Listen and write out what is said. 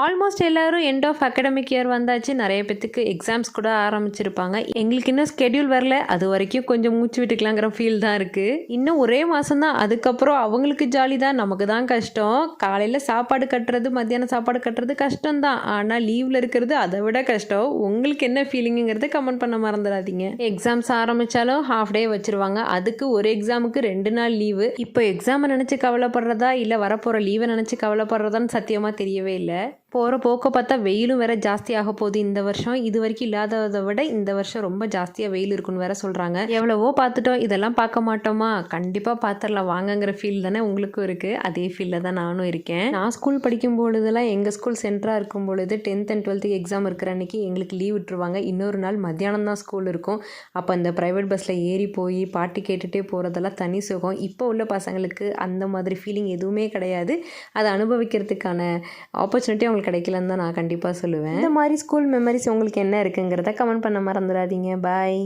Almost எல்லோரும் end of academic year வந்தாச்சு. நிறைய பேத்துக்கு எக்ஸாம்ஸ் கூட ஆரம்பிச்சிருப்பாங்க. எங்களுக்கு இன்னும் ஸ்கெடியூல் வரல. அது வரைக்கும் கொஞ்சம் மூச்சு விட்டுக்கலாங்கிற ஃபீல் தான் இருக்குது இன்னும் ஒரே மாதம் தான். அதுக்கப்புறம் அவங்களுக்கு ஜாலி தான். நமக்கு தான் கஷ்டம். காலையில் சாப்பாடு கட்டுறது மத்தியானம் சாப்பாடு கட்டுறது கஷ்டம் தான். ஆனால் லீவில் இருக்கிறது அதை விட கஷ்டம். உங்களுக்கு என்ன ஃபீலிங்குங்கிறத கமெண்ட் பண்ண மறந்துடாதீங்க. எக்ஸாம்ஸ் ஆரம்பித்தாலும் ஹாஃப் டே வச்சுருவாங்க. அதுக்கு ஒரு எக்ஸாமுக்கு ரெண்டு நாள் லீவு இப்போ எக்ஸாமை நினச்சி கவலைப்படுறதா? இல்லை வரப்போகிற லீவை நினச்சி கவலைப்படுறதான்னு சத்தியமாக தெரியவே இல்லை. போகிற போக்க பார்த்தா வெயிலும் வேற ஜாஸ்தியாக போகுது. இந்த வருஷம் இது வரைக்கும் இல்லாததை விட இந்த வருஷம் ரொம்ப ஜாஸ்தியாக வெயில் இருக்குன்னு வேற சொல்கிறாங்க எவ்வளவோ பார்த்துட்டோம். இதெல்லாம் பார்க்க மாட்டோமா? கண்டிப்பாக பார்த்துடலாம். வாங்கங்கிற ஃபீல் தானே உங்களுக்கும் இருக்குது அதே ஃபீலில் தான் நானும் இருக்கேன். நான் ஸ்கூல் படிக்கும் பொழுதெல்லாம் எங்கள் ஸ்கூல் சென்டராக இருக்கும் பொழுது டென்த் அண்ட் டுவெல்த்து எக்ஸாம் இருக்கிற அன்னைக்கு எங்களுக்கு லீவ் விட்டுருவாங்க. இன்னொரு நாள் மத்தியானம் தான் ஸ்கூல் இருக்கும். அப்போ அந்த ப்ரைவேட் பஸ்ஸில் ஏறி போய் பாட்டு கேட்டுகிட்டே போகிறதெல்லாம் தனி சுகம். இப்போ உள்ள பசங்களுக்கு அந்த மாதிரி ஃபீலிங் எதுவுமே கிடையாது. அதை அனுபவிக்கிறதுக்கான ஆப்பர்ச்சுனிட்டி அவங்களுக்கு கிடைக்கலன்னு தான் நான் கண்டிப்பாக சொல்லுவேன். இந்த மாதிரி ஸ்கூல் மெமரிஸ் உங்களுக்கு என்ன இருக்குங்கிறத கமெண்ட் பண்ண மறந்துடாதீங்க. பாய்.